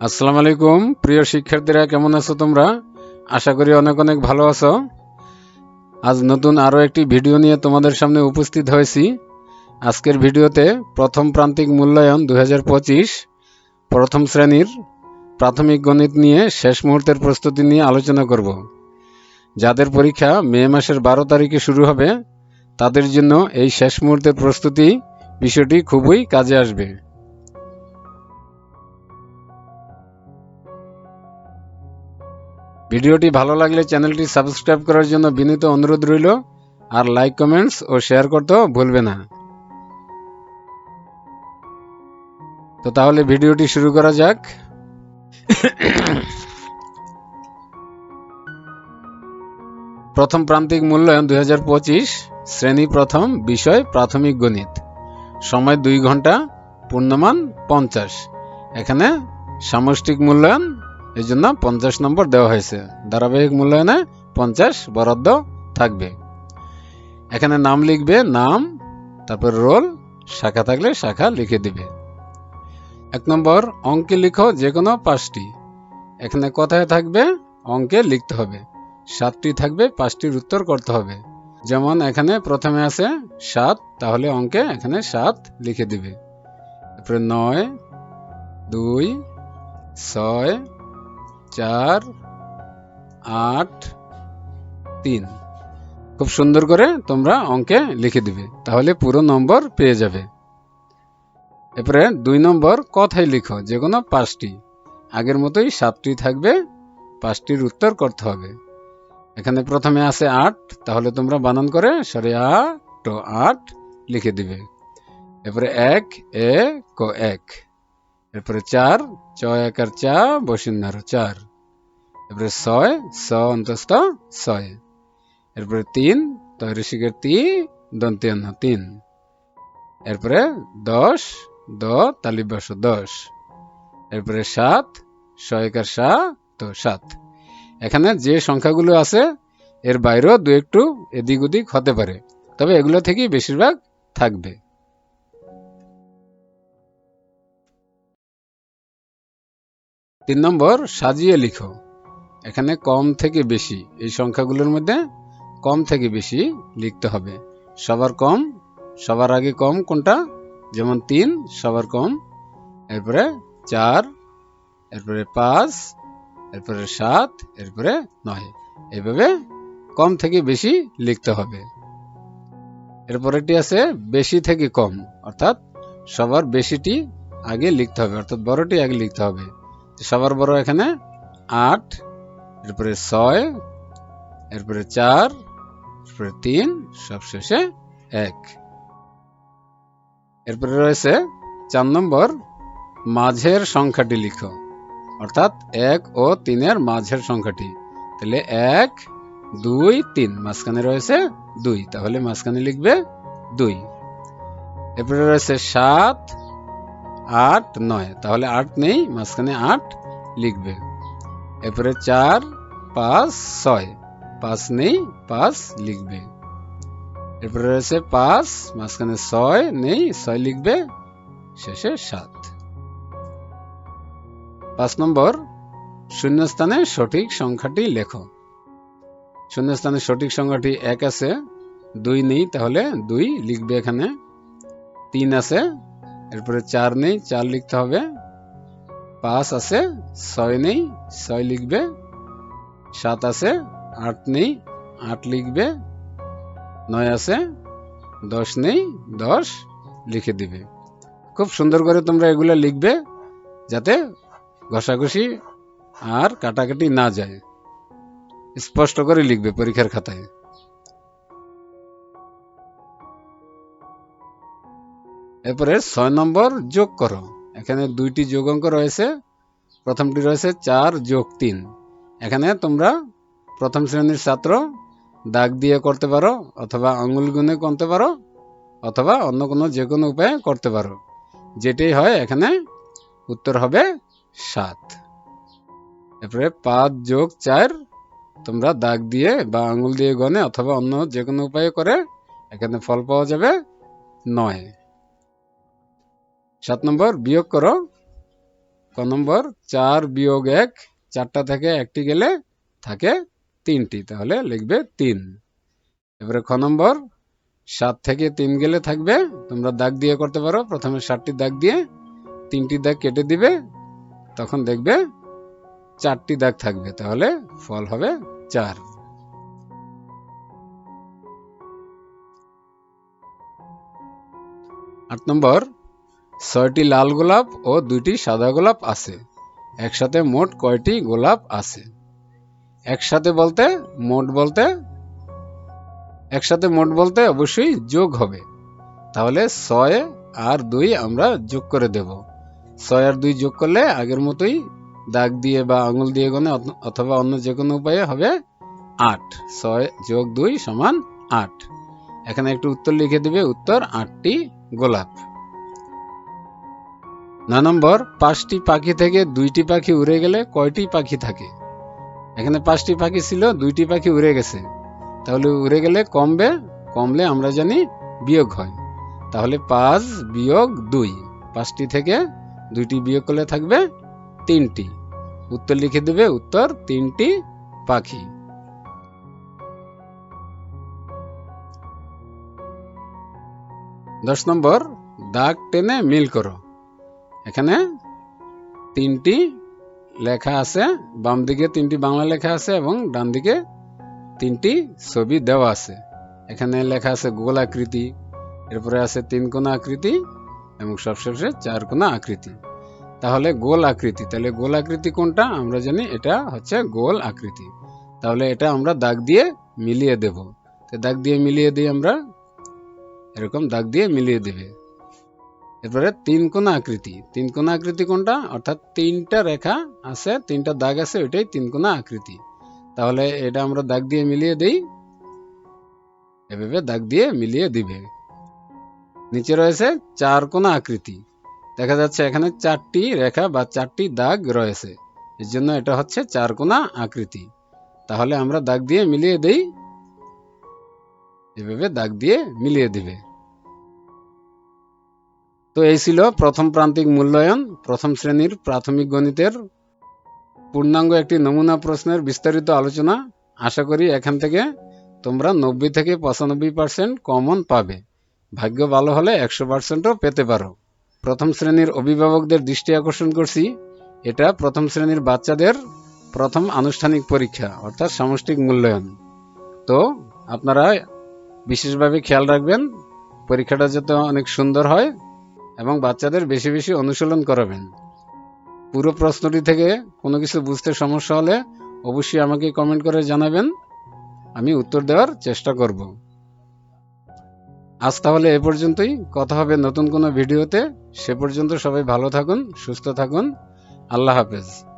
আসসালামু আলাইকুম। প্রিয় শিক্ষার্থীরা, কেমন আছো তোমরা? আশা করি অনেক অনেক ভালো আছো। আজ নতুন আরও একটি ভিডিও নিয়ে তোমাদের সামনে উপস্থিত হয়েছি। আজকের ভিডিওতে প্রথম প্রান্তিক মূল্যায়ন দুহাজার পঁচিশ, প্রথম শ্রেণির প্রাথমিক গণিত নিয়ে শেষ মুহূর্তের প্রস্তুতি নিয়ে আলোচনা করব। যাদের পরীক্ষা মে মাসের বারো তারিখে শুরু হবে, তাদের জন্য এই শেষ মুহূর্তের প্রস্তুতি বিষয়টি খুবই কাজে আসবে। ভিডিওটি ভালো লাগলে চ্যানেলটি সাবস্ক্রাইব করার জন্য বিনীত অনুরোধ রইল, আর লাইক, কমেন্টস ও শেয়ার করতেও ভুলবে না। তো তাহলে ভিডিওটি শুরু করা যাক। প্রথম প্রান্তিক মূল্যায়ন দুই শ্রেণি প্রথম, বিষয় প্রাথমিক গণিত। সময় দুই ঘণ্টা, পূর্ণমান পঞ্চাশ। এখানে সামষ্টিক মূল্যায়ন এই জন্য পঞ্চাশ নম্বর দেওয়া হয়েছে। ধারাবাহিক মূল্যায়নে পঞ্চাশ বরাদ্দ থাকবে। এখানে নাম লিখবে, নাম, তারপর রোল, শাখা থাকলে শাখা লিখে দিবে। এক নম্বর, অঙ্কে লিখো যে কোনো পাঁচটি। এখানে কথায় থাকবে, অঙ্কে লিখতে হবে। সাতটি থাকবে, পাঁচটির উত্তর করতে হবে। যেমন এখানে প্রথমে আছে সাত, তাহলে অঙ্কে এখানে সাত লিখে দিবে। তারপরে নয়, দুই, ছয় চার, আট, তিন। খুব সুন্দর করে তোমরা অঙ্কে লিখে দিবে, তাহলে পুরো নম্বর পেয়ে যাবে। এরপরে দুই নম্বর কথাই লিখো, যে কোনো পাঁচটি। আগের মতোই সাতটি থাকবে, পাঁচটির উত্তর করতে হবে। এখানে প্রথমে আছে আট, তাহলে তোমরা বানান করে সরি আট আট লিখে দিবে। এরপরে এক, এ, ক, এক। এরপরে চার চ একার চা বসিন্নার চার। এরপরে ছয়, স অন্তস্থ, ছয়। এরপরে তিন তৈরিশিকের তি দন্তিয়ান্ন তিন। এরপরে দশ, দ তালিবাস দশ। এরপরে সাত ছয়কার সা তো সাত। এখানে যে সংখ্যাগুলো আছে, এর বাইরেও দু একটু এদিক ওদিক হতে পারে। তবে এগুলো থেকেই বেশিরভাগ থাকবে। তিন নম্বর, সাজিয়ে লিখো। এখানে কম থেকে বেশি, এই সংখ্যাগুলোর মধ্যে কম থেকে বেশি লিখতে হবে। সবার কম, সবার আগে কম কোনটা? যেমন তিন, সবার কম, এরপরে চার, এরপরে পাঁচ, এরপরে সাত, এরপরে নয়। এভাবে কম থেকে বেশি লিখতে হবে। এরপরেটি আছে বেশি থেকে কম, অর্থাৎ সবার বেশিটি আগে লিখতে হবে, অর্থাৎ বড়টি আগে লিখতে হবে। সবার বড় এখানে আট, এরপরে ছয়, এরপরে চার, এরপরে তিন সবশেষে এক। এরপরে রয়েছে চার নম্বর, মাঝের সংখ্যাটি লিখো। অর্থাৎ এক ও তিনের মাঝের সংখ্যাটি। তাহলে এক, দুই, তিন, মাঝখানে রয়েছে দুই। তাহলে মাঝখানে লিখবে দুই। এরপরে রয়েছে সাত আট নয়। তাহলে আট নেই, মাঝখানে আট লিখবে। এরপরে চার, পাঁচ, ছয়। পাঁচ নেই, পাঁচ লিখবে। এরপরে রয়েছে পাঁচ, মাঝখানে ছয় নেই, ছয় লিখবে, শেষে সাত। পাঁচ নম্বর, শূন্যস্থানে সঠিক সংখ্যাটি লেখো। শূন্যস্থানে সঠিক সংখ্যাটি এক আছে, দুই নেই, তাহলে দুই লিখবে এখানে। তিন আছে এরপরে চার নেই, চার লিখতে হবে। পাঁচ আছে, ছয় নেই, ছয় লিখবে। সাত আছে, আট নেই, আট লিখবে। নয় আছে, দশ নেই, দশ লিখে দিবে। খুব সুন্দর করে তোমরা এগুলো লিখবে, যাতে ঘষাঘষি আর কাটাকাটি না যায়। স্পষ্ট করে লিখবে পরীক্ষার খাতায়। এরপরে ছয় নম্বর যোগ করো। এখানে দুইটি যোগ অঙ্ক রয়েছে। প্রথমটি রয়েছে চার যোগ তিন। এখানে তোমরা প্রথম শ্রেণির ছাত্র দাগ দিয়ে করতে পারো, অথবা আঙুল গুনে করতে পারো, অথবা অন্য কোনো যে কোনো উপায়ে করতে পারো। যেটাই হয় এখানে উত্তর হবে সাত। এরপরে পাঁচ যোগ চার, তোমরা দাগ দিয়ে বা আঙুল দিয়ে গনে অথবা অন্য যে কোনো উপায়ে করে এখানে ফল পাওয়া যাবে নয়। সাত নম্বর, বিয়োগ করো। ক নম্বর, চার বিয়োগ এক, চারটা থেকে একটি গেলে থাকে তিনটি, তাহলে লিখবে তিন। এবারে খ নম্বর, সাত থেকে তিন গেলে থাকবে, তোমরা দাগ দিয়ে করতে পারো। প্রথমে সাতটি দাগ দিয়ে তিনটি দাগ কেটে দিবে, তখন দেখবে চারটি দাগ থাকবে, তাহলে ফল হবে চার। আট নম্বর ছয়টি লাল গোলাপ ও দুইটি সাদা গোলাপ আছে। একসাথে মোট কয়টি গোলাপ আছে? একসাথে বলতে মোট বলতে, একসাথে মোট বলতে অবশ্যই যোগ হবে। তাহলে ছয় আর দুই আমরা যোগ করে দেব। ছয় আর দুই যোগ করলে আগের মতোই দাগ দিয়ে বা আঙুল দিয়ে গনে অথবা অন্য যে কোনো উপায়ে হবে আট। ছয় যোগ দুই সমান আট। এখানে একটু উত্তর লিখে দিবে, উত্তর আটটি গোলাপ। নয় নম্বর, পাঁচটি পাখি থেকে দুইটি পাখি উড়ে গেলে কয়টি পাখি থাকে? এখানে পাঁচটি পাখি ছিল, দুইটি পাখি উড়ে গেছে। তাহলে উড়ে গেলে কমবে, কমলে আমরা জানি বিয়োগ হয়। তাহলে পাঁচ বিয়োগ দুই, পাঁচটি থেকে দুইটি বিয়োগ করলে থাকবে তিনটি। উত্তর লিখে দেবে, উত্তর, তিনটি পাখি। দশ নম্বর, দাগ টেনে মিল করো। এখানে তিনটি লেখা আছে, বাম দিকে তিনটি বাংলা লেখা আছে এবং ডান দিকে তিনটি ছবি দেওয়া আছে। এখানে লেখা আছে গোল আকৃতি, এরপরে আছে তিন কোণা আকৃতি এবং সবশেষে চার কোণা আকৃতি। তাহলে গোল আকৃতি, তাহলে গোল আকৃতি কোনটা? আমরা জানি এটা হচ্ছে গোল আকৃতি। তাহলে এটা আমরা দাগ দিয়ে মিলিয়ে দেব। তো দাগ দিয়ে মিলিয়ে দিই আমরা, এরকম দাগ দিয়ে মিলিয়ে দেবে। এরপরে তিন কোণা আকৃতি। তিন কোণা আকৃতি কোনটা? অর্থাৎ তিনটা রেখা আছে, তিনটা দাগ আছে, ওইটাই তিন কোণা আকৃতি। তাহলে এটা আমরা দাগ দিয়ে মিলিয়ে দেই। এভাবে দাগ দিয়ে মিলিয়ে দিবে। নিচে রয়েছে চার কোণা আকৃতি। দেখা যাচ্ছে এখানে চারটি রেখা বা চারটি দাগ রয়েছে। এর জন্য এটা হচ্ছে চার কোণা আকৃতি। তাহলে আমরা দাগ দিয়ে মিলিয়ে দেই। এভাবে দাগ দিয়ে মিলিয়ে দিবে। তো এই ছিল প্রথম প্রান্তিক মূল্যায়ন, প্রথম শ্রেণির প্রাথমিক গণিতের পূর্ণাঙ্গ একটি নমুনা প্রশ্নের বিস্তারিত আলোচনা। আশা করি এখান থেকে তোমরা নব্বই থেকে পঁচানব্বই পার্সেন্ট কমন পাবে। ভাগ্য ভালো হলে একশো পার্সেন্টও পেতে পারো। প্রথম শ্রেণির অভিভাবকদের দৃষ্টি আকর্ষণ করছি। এটা প্রথম শ্রেণির বাচ্চাদের প্রথম আনুষ্ঠানিক পরীক্ষা, অর্থাৎ সামষ্টিক মূল্যায়ন। তো আপনারা বিশেষভাবে খেয়াল রাখবেন, পরীক্ষাটা যাতে অনেক সুন্দর হয়। এবং বাচ্চাদের বেশি বেশি অনুশীলন করাবেন। পুরো প্রশ্নটি থেকে কোনো কিছু বুঝতে সমস্যা হলে অবশ্যই আমাকে কমেন্ট করে জানাবেন। আমি উত্তর দেওয়ার চেষ্টা করব। আজ তাহলে এ পর্যন্তই। কথা হবে নতুন কোনো ভিডিওতে। সে পর্যন্ত সবাই ভালো থাকুন, সুস্থ থাকুন। আল্লাহ হাফেজ।